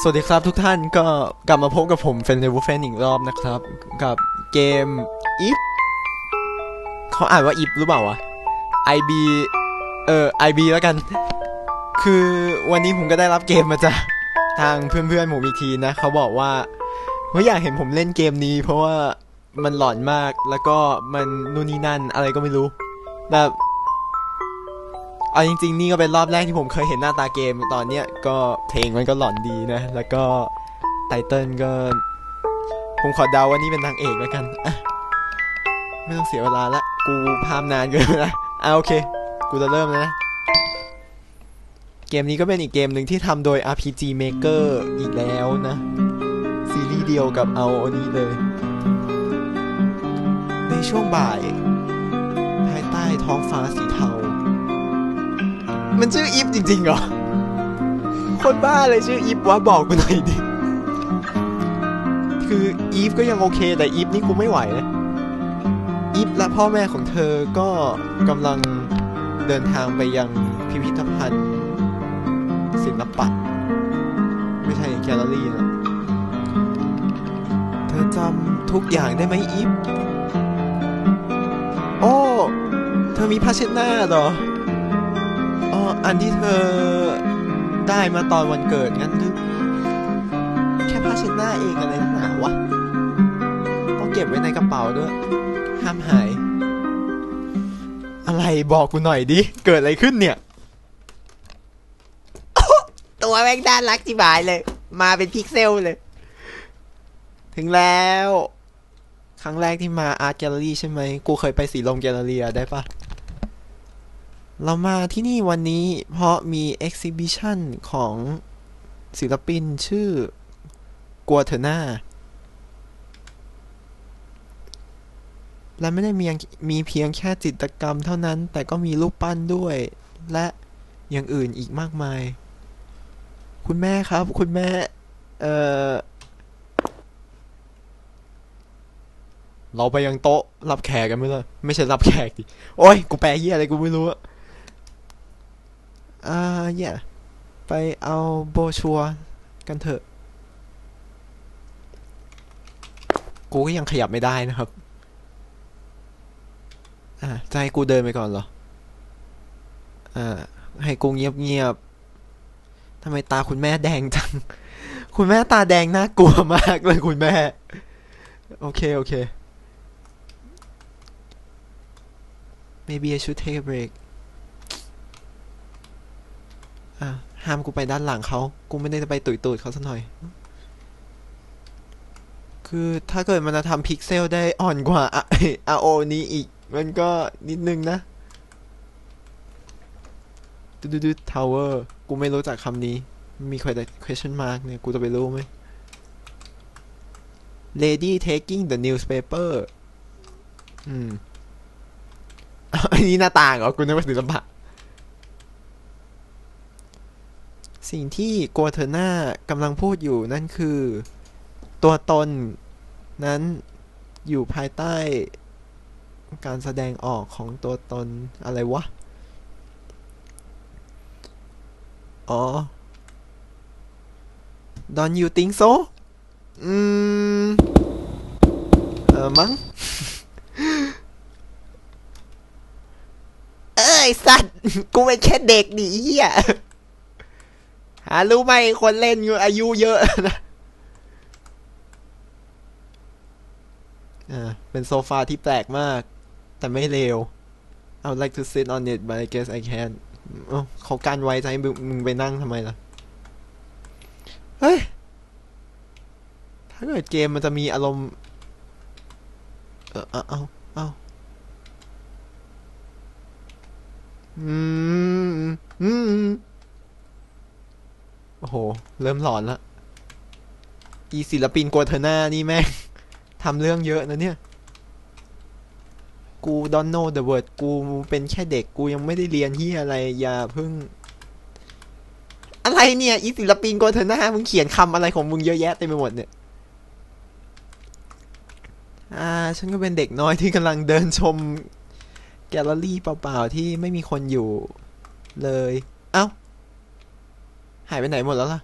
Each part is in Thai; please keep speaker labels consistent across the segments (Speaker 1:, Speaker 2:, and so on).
Speaker 1: สวัสดีครับทุกท่านก็กลับมาพบกับผมเฟนเดวูเฟนอีกรอบนะครับ กับเกม if เขาอ่านว่า if หรือเปล่าวะ ib เอ่อ ib แล้วกัน คือวันนี้ผมก็ได้รับเกมมาจากทางเพื่อนๆผมอีกทีนะเขาบอกว่าเขาอยากเห็นผมเล่นเกมนี้ เพราะว่ามันหลอนมากแล้วก็มันนู่นนี่นั่นอะไรก็ไม่รู้แบบ เอาจริงๆ นี่ก็เป็นรอบแรกที่ผมเคยเห็นหน้าตาเกมตอนเนี้ยก็เพลงมันก็หลอนดีนะ แล้วก็ไตเติ้ลก็ ผมขอเดาว่านี่เป็นนางเอกแล้วกันอะไม่ต้องเสียเวลาละ กูพามนานเกินละอะโอเค กูจะเริ่มแล้วนะ เกมนี้ก็เป็นอีกเกมหนึ่งที่ทำโดย RPG Maker อีกแล้วนะ ซีรีส์เดียวกับเอาอันนี้เลย ในช่วงบ่าย ภายใต้ท้องฟ้าสีเทา มันชื่ออีฟจริงๆเหรอ คนบ้าเลยชื่ออีฟวะบอกกูหน่อยดิ คืออีฟก็ยังโอเค แต่อีฟนี่กูไม่ไหวนะ อีฟและพ่อแม่ของเธอก็กำลังเดินทางไปยังพิพิธภัณฑ์ ศิลปะ ไม่ใช่แกลเลอรี่นะเธอจำทุกอย่างได้ไหมอีฟโอ้ เธอมีผ้าเช็ดหน้าเหรอ อันที่เธอได้มาตอนวันเกิดงั้นหรือแค่ผ้าเช็ดหน้าเองอะไรหนาวะต้องเก็บไว้ในกระเป๋าด้วย ห้ามหาย อะไรบอกกูหน่อยดิ เกิดอะไรขึ้นเนี่ย ตัวแม่งด้านรักจิบายเลย มาเป็นพิกเซลเลย ถึงแล้ว ครั้งแรกที่มาอาร์ตแกลเลอรี่ใช่ไหม กูเคยไปสีลมแกลเลอรี่อะได้ปะ เรามาที่นี่วันนี้เพราะมี exhibition ของศิลปินชื่อกัวเทน่าและไม่ได้มีมีเพียงแค่จิตรกรรมเท่านั้น แต่ก็มีรูปปั้นด้วย และอย่างอื่นอีกมากมาย คุณแม่ครับ คุณแม่ เอ่อ เราไปยังโต๊ะ รับแขกกันไหมล่ะ ไม่ใช่รับแขกดิ โอ้ย กูแปลเฮียอะไรกูไม่รู้อะ อ่าเนี่ยไปเอาโบชัวกันเถอะ กูก็ยังขยับไม่ได้นะครับ อ่าจะให้กูเดินไปก่อนเหรอ อ่า ให้กูเงียบเงียบๆทำไมตาคุณแม่แดงจัง คุณแม่ตาแดงน่ากลัวมากเลยคุณแม่ โอเค โอเค maybe I should take a break อะห้ามกูไปด้านหลังเขา กูไม่ได้จะไปตุยตูดเขาสักหน่อย คือถ้าเกิดมันจะทำพิกเซลได้อ่อนกว่า RO นี้อีก มันก็นิดนึงนะดูดูดูทาวเวอร์กูไม่รู้จักคำนี้ มีแค่แต่ question mark เนี่ย กูจะไปรู้ไหม Lady taking the newspaper อืมอันนี้หน้าต่างเหรอ กูนึกว่าศิลปะ สิ่งที่กัวเทอร์น่ากำลังพูดอยู่นั่นคือ ตัวตนนั้นอยู่ภายใต้การแสดงออกของตัวตนอะไรวะ อ๋อ Don't you think so อืม เออมั้ง เอ้ย สัตว์ กูเป็นแค่เด็กดิเฮีย หารู้ไหมคนเล่นอยู่อายุเยอะนะอ่าเป็นโซฟาที่แปลกมาก แต่ไม่เลว I would like to sit on it but I guess I can't เอ้าเขากันไว้ให้มึงมึงไปนั่งทำไมล่ะ เฮ้ย ถ้าเกิดเกมมันจะมีอารมณ์ เออเอาเอาเอาอืม อืม โอ้โห เริ่มหลอนละ อีศิลปินกัวเทอร์น่านี่แม่งทำเรื่องเยอะนะเนี่ย กู don't know the word กูเป็นแค่เด็กกูยังไม่ได้เรียนที่อะไร อย่าเพิ่ง อะไรเนี่ย อีศิลปินกัวเทอร์น่ามึงเขียนคำอะไรของมึงเยอะแยะเต็มไปหมดเนี่ยอ่า ฉันก็เป็นเด็กน้อยที่กำลังเดินชม แกลเลอรี่เปล่าๆที่ไม่มีคนอยู่เลย เอ้า หายไปไหนหมดแล้วล่ะ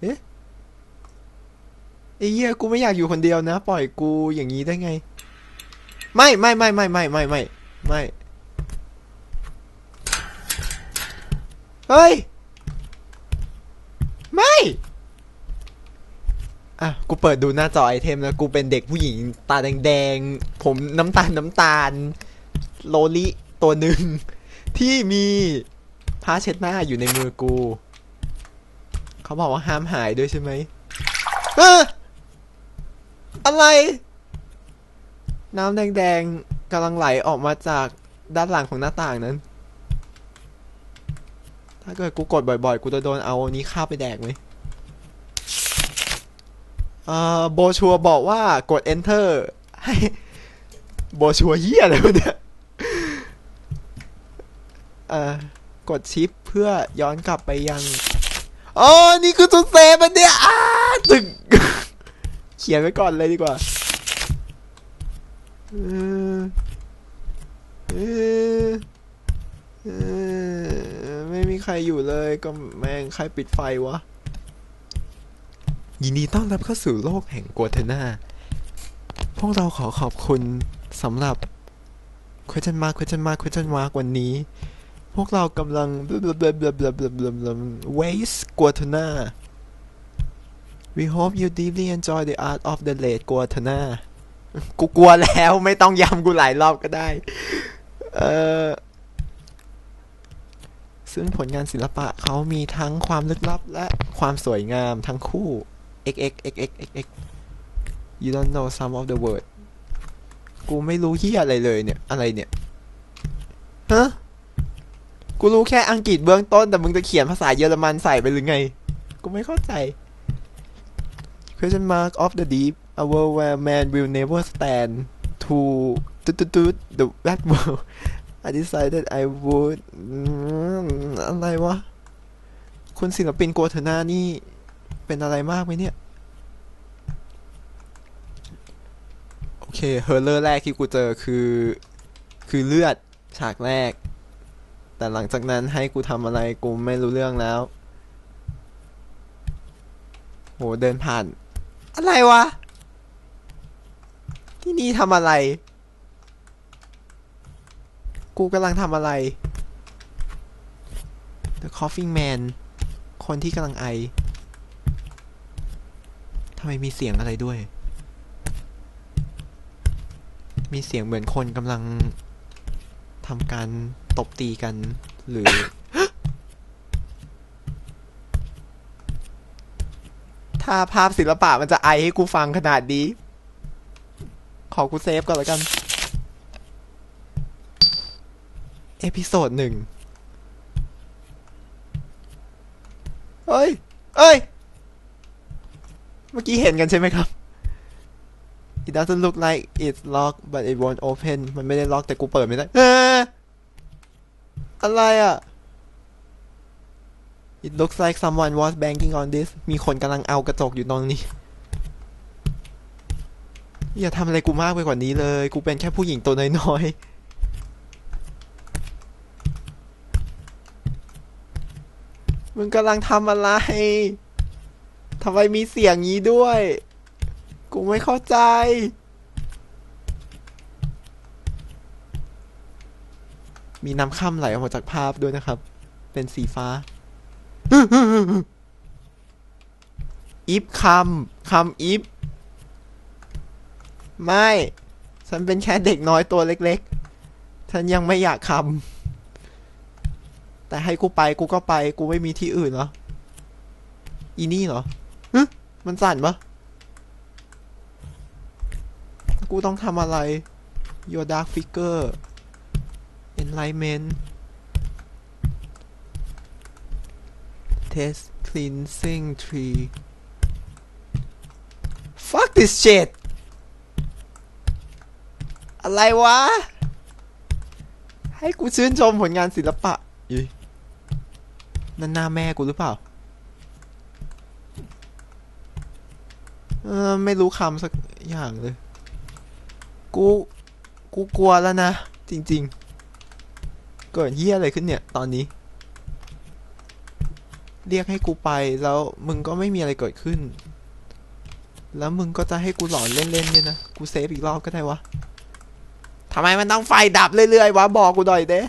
Speaker 1: เอ๊ะไอ้เหี้ยกูไม่อยากอยู่คนเดียวนะ ปล่อยกูอย่างนี้ได้ไง ไม่ไม่ไม่ไม่ไม่ไม่ไม่ไม่เฮ้ย ไม่ อะ กูเปิดดูหน้าจอไอเทมแล้วกูเป็นเด็กผู้หญิงตาแดงๆ ผมน้ำตาลน้ำตาล โลลิตัวหนึ่งที่มีผ้าเช็ดหน้าอยู่ในมือกู เขาบอกว่าห้ามหายด้วยใช่ไหมเอออะไร น้ำแดงๆกำลังไหลออกมาจากด้านหลังของหน้าต่างนั้น ถ้าเกิดกูกดบ่อยๆ กูจะโดนเอาอันนี้ข้าไปแดกไหมเอ่อโบชัวบอกว่ากด enter ให้โบชัวเฮียอะไรวะเนี่ยเอ่อกดชิปเพื่อย้อนกลับไปยัง อ๋อ นี่คือจุดเซฟมันเนี่ยอ้าตึกเขียนไว้ก่อนเลยดีกว่าเออเออเออไม่มีใครอยู่เลยก็แม่งใครปิดไฟวะ ยินดีต้อนรับเข้าสู่โลกแห่งกัวเทนาพวกเราขอขอบคุณสำหรับ question mark question mark question mark วันนี้ พวกเรากำลัง waste Guatana We hope you deeply enjoy the art of the late Guatana กูกลัวแล้วไม่ต้องย้ำกูหลายรอบก็ได้ เออซึ่งผลงานศิลปะเขามีทั้งความลึกลับและความสวยงามทั้งคู่ x x x x x x you don't know some of the word กูไม่รู้ที่อะไรเลยเนี่ย อะไรเนี่ย ฮะ กูรู้แค่อังกฤษเบื้องต้น แต่มึงจะเขียนภาษาเยอรมันใส่ไปหรือไง กูไม่เข้าใจ question mark of the deep a world where man will never stand to ตุ๊ดตุ๊ดตุ๊ด the that world I decided I would อืมอะไรวะ คุณศิลปินโกเทนานี่ เป็นอะไรมากไหมเนี่ย โอเค เฮอร์เลอร์แรกที่กูเจอคือ คือเลือดฉากแรก แต่หลังจากนั้นให้กูทำอะไรกูไม่รู้เรื่องแล้ว โหเดินผ่าน อะไรวะ ที่นี่ทำอะไร กูกำลังทำอะไร The Coughing Man คนที่กำลังไอทำไมมีเสียงอะไรด้วย มีเสียงเหมือนคนกำลังทำการ ตบตีกัน หรือ ถ้าภาพศิลปะมันจะไอให้กูฟังขนาดนี้ ขอกูเซฟก่อนแล้วกัน เอพิโซดหนึ่งเฮ้ย เอ้ย เมื่อกี้เห็นกันใช่ไหมครับ It doesn't look like it's locked but it won't open มันไม่ได้ล็อกแต่กูเปิดไม่ได้ อะไรอะ It looks like someone was banging on this มีคนกำลังเอากระจกอยู่ตรงนี้ อย่าทำอะไรกูมากไปกว่านี้เลย กูเป็นแค่ผู้หญิงตัวน้อยๆมึงกำลังทำอะไร ทำไมมีเสียงนี้ด้วย กูไม่เข้าใจ มีน้ำค่ำไหลออกมาจากภาพด้วยนะครับ เป็นสีฟ้าอิฟคำคำอิฟไม่ ฉันเป็นแค่เด็กน้อยตัวเล็กๆ ฉันยังไม่อยากคำแต่ให้กูไปกูก็ไป กูไม่มีที่อื่นเหรอ อีนี่เหรอฮึมันสั่นปะกูต้องทำอะไร Your Dark Figure Enlightenment Test Cleansing Tree Fuck this shit อะไรวะ ให้กูชื่นชมผลงานศิลปะอีนั่นหน้าแม่กูหรือเปล่า เออ ไม่รู้คำสักอย่างเลย กู กูกลัวแล้วนะ จริง ๆ เกิดเฮี้ยอะไรขึ้นเนี่ย ตอนนี้ เรียกให้กูไปแล้วมึงก็ไม่มีอะไรเกิดขึ้น แล้วมึงก็จะให้กูหลอนเล่นๆเนี่ยนะ กูเซฟอีกรอบก็ได้วะทำไมมันต้องไฟดับเรื่อยๆวะ บอกกูหน่อยเด้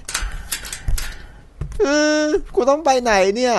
Speaker 1: กูต้องไปไหนเนี่ย